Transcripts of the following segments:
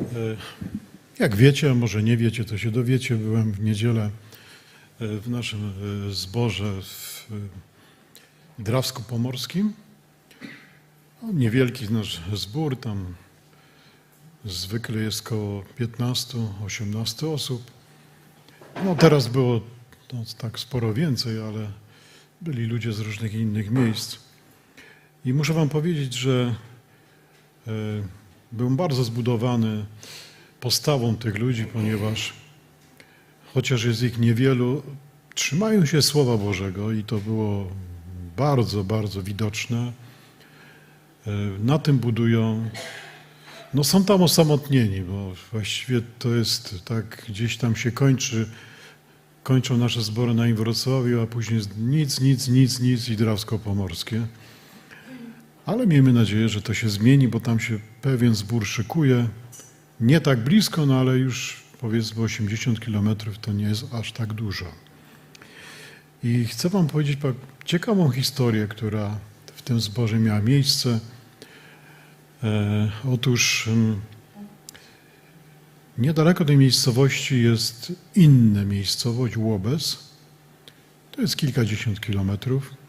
E, Jak wiecie, a może nie wiecie, to się dowiecie, byłem w niedzielę e, w naszym e, zborze w Drawsku Pomorskim. No, Niewielki nasz zbór, tam zwykle jest około 15-18 osób. No teraz było no, tak sporo więcej, ale byli ludzie z różnych innych miejsc. I muszę wam powiedzieć, że byłem bardzo zbudowany postawą tych ludzi, ponieważ chociaż jest ich niewielu, trzymają się Słowa Bożego i to było bardzo, bardzo widoczne. E, Na tym budują. No są tam osamotnieni, bo właściwie to jest tak, gdzieś tam się kończy, kończą nasze zbory na Wrocławiu, a później nic, nic, nic, nic i Drawsko-Pomorskie. Ale miejmy nadzieję, że to się zmieni, bo tam się pewien zbór szykuje. Nie tak blisko, no ale już powiedzmy 80 kilometrów to nie jest aż tak dużo. I chcę Wam powiedzieć ciekawą historię, która w tym zborze miała miejsce. E, otóż em, niedaleko tej miejscowości jest inna miejscowość, Łobez. To jest kilkadziesiąt kilometrów.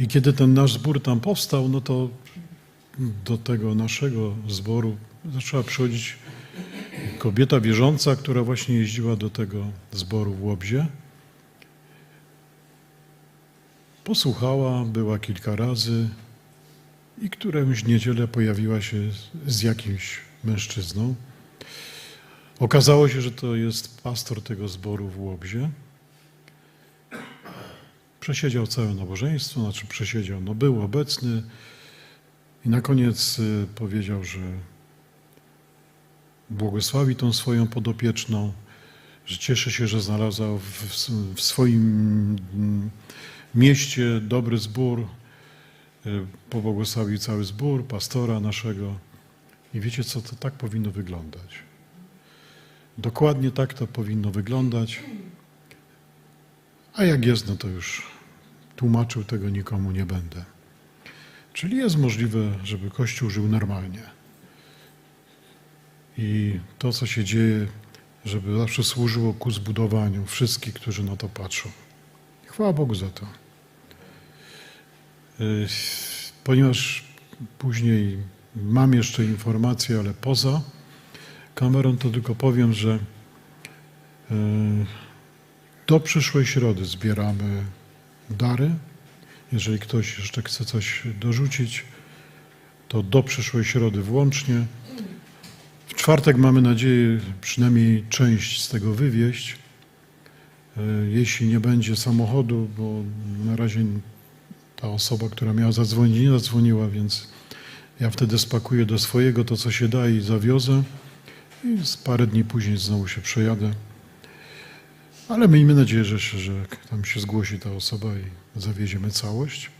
I kiedy ten nasz zbór tam powstał, no to do tego naszego zboru zaczęła przychodzić kobieta wierząca, która właśnie jeździła do tego zboru w Łobzie. Posłuchała, była kilka razy i którąś niedzielę pojawiła się z- jakimś mężczyzną. Okazało się, że to jest pastor tego zboru w Łobzie. Przesiedział całe nabożeństwo, znaczy przesiedział, no był obecny i na koniec y, powiedział, że błogosławi tą swoją podopieczną, że cieszy się, że znalazła w, w, swoim mm, mieście dobry zbór, y, pobłogosławił cały zbór, pastora naszego i wiecie co, to tak powinno wyglądać. Dokładnie tak to powinno wyglądać. A jak jest, no to już tłumaczył tego nikomu nie będę. Czyli jest możliwe, żeby Kościół żył normalnie. I to, co się dzieje, żeby zawsze służyło ku zbudowaniu wszystkich, którzy na to patrzą. Chwała Bogu za to. Y, Ponieważ później mam jeszcze informacje, ale poza kamerą, to tylko powiem, że y, do przyszłej środy zbieramy dary. Jeżeli ktoś jeszcze chce coś dorzucić, to do przyszłej środy włącznie. W czwartek mamy nadzieję przynajmniej część z tego wywieźć. E, Jeśli nie będzie samochodu, bo na razie ta osoba, która miała zadzwonić, nie zadzwoniła, więc ja wtedy spakuję do swojego to, co się da i zawiozę. I z parę dni później znowu się przejadę. Ale miejmy nadzieję, że, się, że tam się zgłosi ta osoba i zawieziemy całość.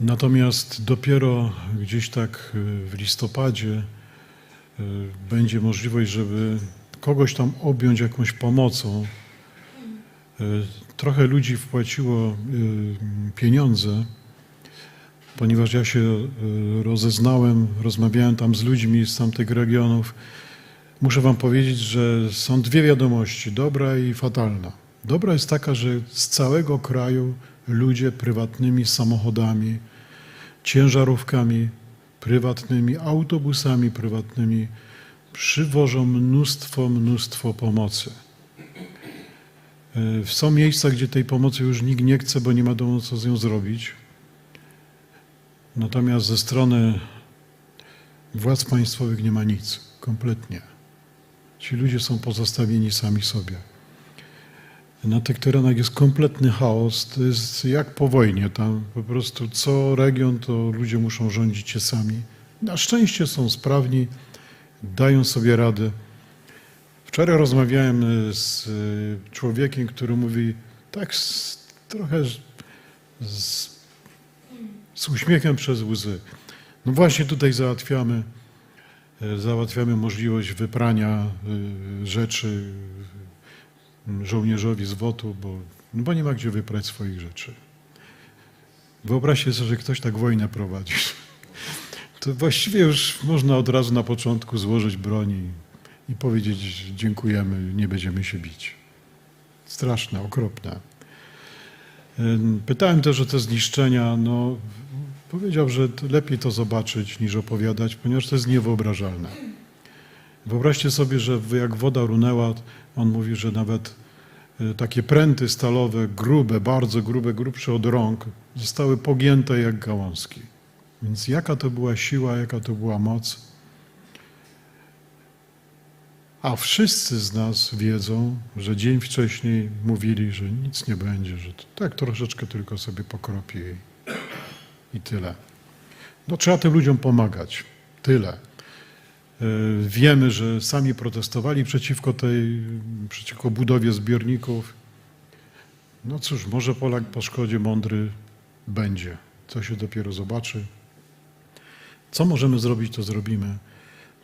Natomiast dopiero gdzieś tak y, w listopadzie y, będzie możliwość, żeby kogoś tam objąć jakąś pomocą. Y, Trochę ludzi wpłaciło pieniądze, ponieważ ja się rozeznałem, rozmawiałem tam z ludźmi z tamtych regionów. Muszę Wam powiedzieć, że są dwie wiadomości, dobra i fatalna. Dobra jest taka, że z całego kraju ludzie prywatnymi samochodami, ciężarówkami prywatnymi, autobusami prywatnymi przywożą mnóstwo, mnóstwo pomocy. Y, Są miejsca, gdzie tej pomocy już nikt nie chce, bo nie ma domu co z nią zrobić. Natomiast ze strony władz państwowych nie ma nic, kompletnie. Ci ludzie są pozostawieni sami sobie. Na tych terenach jest kompletny chaos. To jest jak po wojnie. Tam po prostu co region to ludzie muszą rządzić się sami. Na szczęście są sprawni, dają sobie radę. Wczoraj rozmawiałem z e, człowiekiem, który mówi tak z, trochę z, z, uśmiechem przez łzy. No właśnie tutaj załatwiamy załatwiamy możliwość wyprania y, rzeczy żołnierzowi z WOT-u, bo, no bo nie ma gdzie wyprać swoich rzeczy. Wyobraźcie sobie, że ktoś tak wojnę prowadzi. to właściwie już można od razu na początku złożyć broń i, powiedzieć dziękujemy, nie będziemy się bić. Straszne, okropne. Pytałem też o te zniszczenia. No, powiedział, że lepiej to zobaczyć niż opowiadać, ponieważ to jest niewyobrażalne. Wyobraźcie sobie, że jak woda runęła, on mówi, że nawet y, takie pręty stalowe, grube, bardzo grube, grubsze od rąk, zostały pogięte jak gałązki. Więc jaka to była siła, jaka to była moc. A wszyscy z nas wiedzą, że dzień wcześniej mówili, że nic nie będzie, że to tak troszeczkę tylko sobie pokropi i, i tyle. No trzeba tym ludziom pomagać. Tyle. E, Wiemy, że sami protestowali przeciwko tej, przeciwko budowie zbiorników. No cóż, może Polak po szkodzie mądry będzie. Co się dopiero zobaczy. Co możemy zrobić, to zrobimy.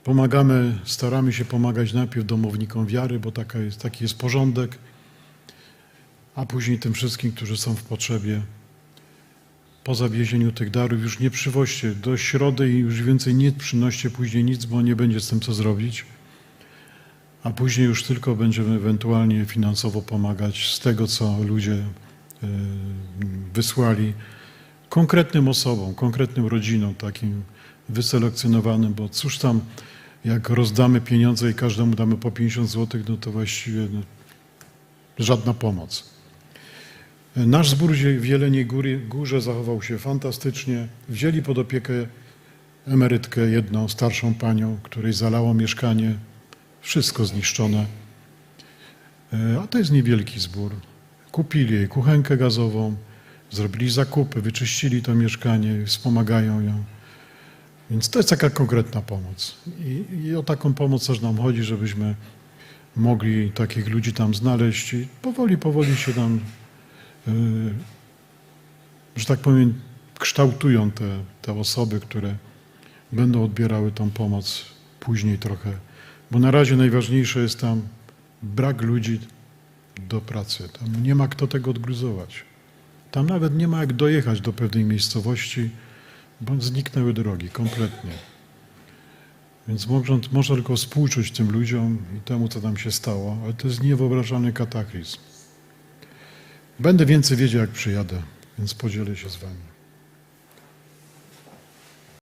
Pomagamy, staramy się pomagać najpierw domownikom wiary, bo taka jest, taki jest porządek, a później tym wszystkim, którzy są w potrzebie. Po zawiezieniu tych darów już nie przywoźcie do środy i już więcej nie przynoście później nic, bo nie będzie z tym co zrobić. A później już tylko będziemy ewentualnie finansowo pomagać z tego, co ludzie y, wysłali konkretnym osobom, konkretnym rodzinom, takim wyselekcjonowanym, bo cóż tam, jak rozdamy pieniądze i każdemu damy po 50 zł, no to właściwie no, żadna pomoc. Nasz zbór w Jeleniej Góry, Górze zachował się fantastycznie. Wzięli pod opiekę emerytkę, jedną starszą panią, której zalało mieszkanie, wszystko zniszczone. E, A to jest niewielki zbór. Kupili jej kuchenkę gazową, zrobili zakupy, wyczyścili to mieszkanie, wspomagają ją. Więc to jest taka konkretna pomoc. I, I o taką pomoc też nam chodzi, żebyśmy mogli takich ludzi tam znaleźć i powoli, powoli się tam, że tak powiem, kształtują te, te osoby, które będą odbierały tą pomoc później trochę. Bo na razie najważniejsze jest tam brak ludzi do pracy. Tam nie ma kto tego odgruzować. Tam nawet nie ma jak dojechać do pewnej miejscowości, bo zniknęły drogi kompletnie. Więc można, można tylko współczuć tym ludziom i temu, co tam się stało, ale to jest niewyobrażalny kataklizm. Będę więcej wiedział, jak przyjadę, więc podzielę się z Wami.